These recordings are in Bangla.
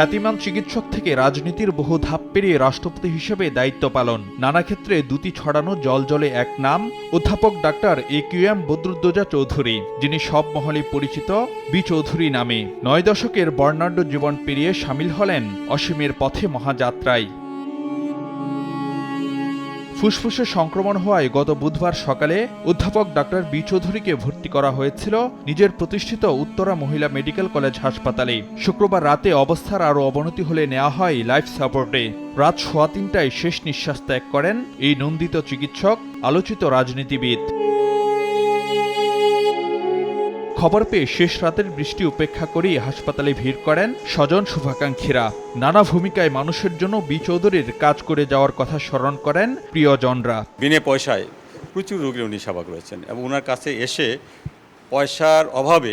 খ্যাতিমান চিকিৎসক থেকে রাজনীতির বহু ধাপ পেরিয়ে রাষ্ট্রপতি হিসেবে দায়িত্ব পালন। নানা ক্ষেত্রে দুটি ছড়ানো জলজলে এক নাম। অধ্যাপক doctor A Q M Badruddoza Chowdhury, যিনি সব মহলে পরিচিত, বি চৌধুরী নামে। নয় দশকের বর্ণাঢ্য জীবন পেরিয়ে সামিল হলেন অসীমের পথে মহাযাত্রায়। ফুসফুসে সংক্রমণ হওয়ায় গত বুধবার সকালে অধ্যাপক ডাক্তার বি চৌধুরীকে ভর্তি করা হয়েছিল নিজের প্রতিষ্ঠিত উত্তরা মহিলা মেডিকেল কলেজ হাসপাতালে। শুক্রবার রাতে অবস্থার আরও অবনতি হলে নেওয়া হয় লাইফ সাপোর্টে। রাত সোয়া তিনটায় শেষ নিঃশ্বাস ত্যাগ করেন এই নন্দিত চিকিৎসক, আলোচিত রাজনীতিবিদ। খবর পেয়ে শেষ রাতের বৃষ্টি উপেক্ষা করেই হাসপাতালে ভিড় করেন স্বজন শুভাকাঙ্ক্ষীরা। নানা ভূমিকায় মানুষের জন্য বি চৌধুরীর কাজ করে যাওয়ার কথা স্মরণ করেন প্রিয়জনরা। বিনে পয়সায় প্রচুর রোগীর উনি সেবা করেছেন এবং ওনার কাছে এসে পয়সার অভাবে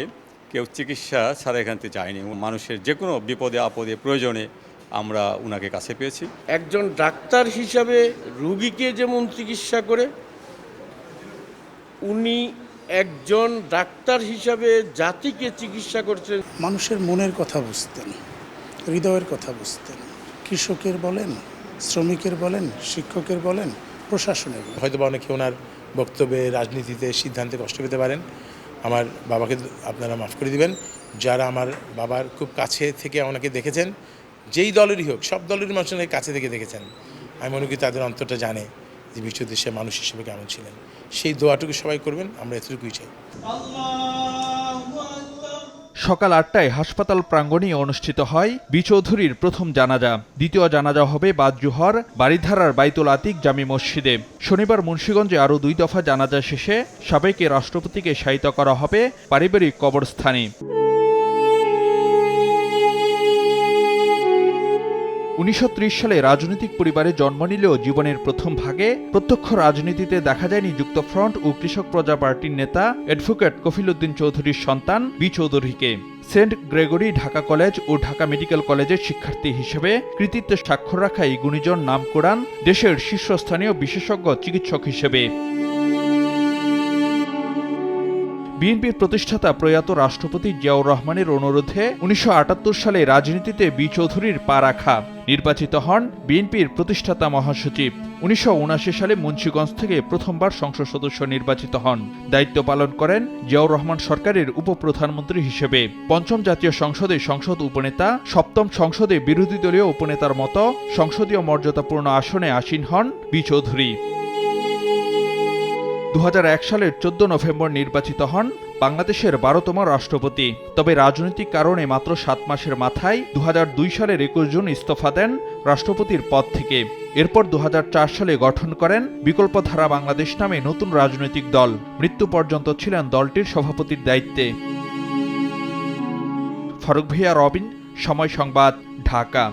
কেউ চিকিৎসা ছাড়া এখান থেকে যায়নি এবং মানুষের যে কোনো বিপদে আপদে প্রয়োজনে আমরা ওনাকে কাছে পেয়েছি। একজন ডাক্তার হিসাবে রুগীকে যেমন চিকিৎসা করে উনি একজন ডাক্তার হিসাবে জাতিকে চিকিৎসা করছেন। মানুষের মনের কথা বুঝতেন হৃদয়ের কথা বুঝতেন। কৃষকের বলেন শ্রমিকের বলেন শিক্ষকের বলেন প্রশাসনের। হয়তো বা অনেকে ওনার বক্তব্যে রাজনীতিতে সিদ্ধান্তে কষ্ট পেতে পারেন। আমার বাবাকে আপনারা মাফ করে দিবেন। যারা আমার বাবার খুব কাছে থেকে ওনাকে দেখেছেন যেই দলেরই হোক সব দলেরই মানুষের কাছে থেকে দেখেছেন। আমি মনে করি তাদের অন্তরটা জানে। যে বিশ্ব দেশে মানুষ হিসেবে কেমন ছিলেন? সেই দোয়াটুকু সবাই করবেন, আমরা এতটুকুই চাই। সকাল আটটায় হাসপাতাল প্রাঙ্গণে অনুষ্ঠিত হয় বি চৌধুরীর প্রথম জানাজা। দ্বিতীয় জানাজা হবে বাদজুহর বাড়িধারার বাইতুল আতিক জামি মসজিদে। শনিবার মুন্সীগঞ্জে আরও দুই দফা জানাজা শেষে সাবেকে রাষ্ট্রপতিকে শায়িত করা হবে পারিবারিক কবরস্থানে। উনিশশো ত্রিশ সালে রাজনৈতিক পরিবারে জন্ম নিলেও জীবনের প্রথম ভাগে প্রত্যক্ষ রাজনীতিতে দেখা যায়নি যুক্তফ্রন্ট ও কৃষক প্রজা পার্টির নেতা অ্যাডভোকেট কফিল উদ্দিন চৌধুরীর সন্তান বি চৌধুরীকে। সেন্ট গ্রেগরি ঢাকা কলেজ ও ঢাকা মেডিকেল কলেজের শিক্ষার্থী হিসেবে কৃতিত্বে স্বাক্ষর রাখা এই গুণীজন নাম কোরআন দেশের শীর্ষস্থানীয় বিশেষজ্ঞ চিকিৎসক হিসেবে। বিএনপির প্রতিষ্ঠাতা প্রয়াত রাষ্ট্রপতি জিয়াউর রহমানের অনুরোধে উনিশশো আটাত্তর সালে রাজনীতিতে বি চৌধুরীর পা রাখা। নির্বাচিত হন বিএনপির প্রতিষ্ঠাতা মহাসচিব। উনিশশো সালে মুন্সীগঞ্জ থেকে প্রথমবার সংসদ সদস্য নির্বাচিত হন। দায়িত্ব পালন করেন জিয়াউর রহমান সরকারের উপপ্রধানমন্ত্রী হিসেবে। পঞ্চম জাতীয় সংসদে সংসদ উপনেতা, সপ্তম সংসদে বিরোধী দলীয় উপনেতার মতো সংসদীয় মর্যাদাপূর্ণ আসনে আসীন হন বি চৌধুরী। দু হাজার এক সালের চোদ্দ নভেম্বর নির্বাচিত হন বাংলাদেশের বারোতম রাষ্ট্রপতি। তবে রাজনৈতিক কারণে মাত্র সাত মাসের মাথায় দু সালের একুশ জুন ইস্তফা দেন রাষ্ট্রপতির পদ থেকে। এরপর দু সালে গঠন করেন বিকল্পধারা বাংলাদেশ নামে নতুন রাজনৈতিক দল। মৃত্যু পর্যন্ত ছিলেন দলটির সভাপতির দায়িত্বে। ফারুক ভাইয়া, রবিন, সময় সংবাদ, ঢাকা।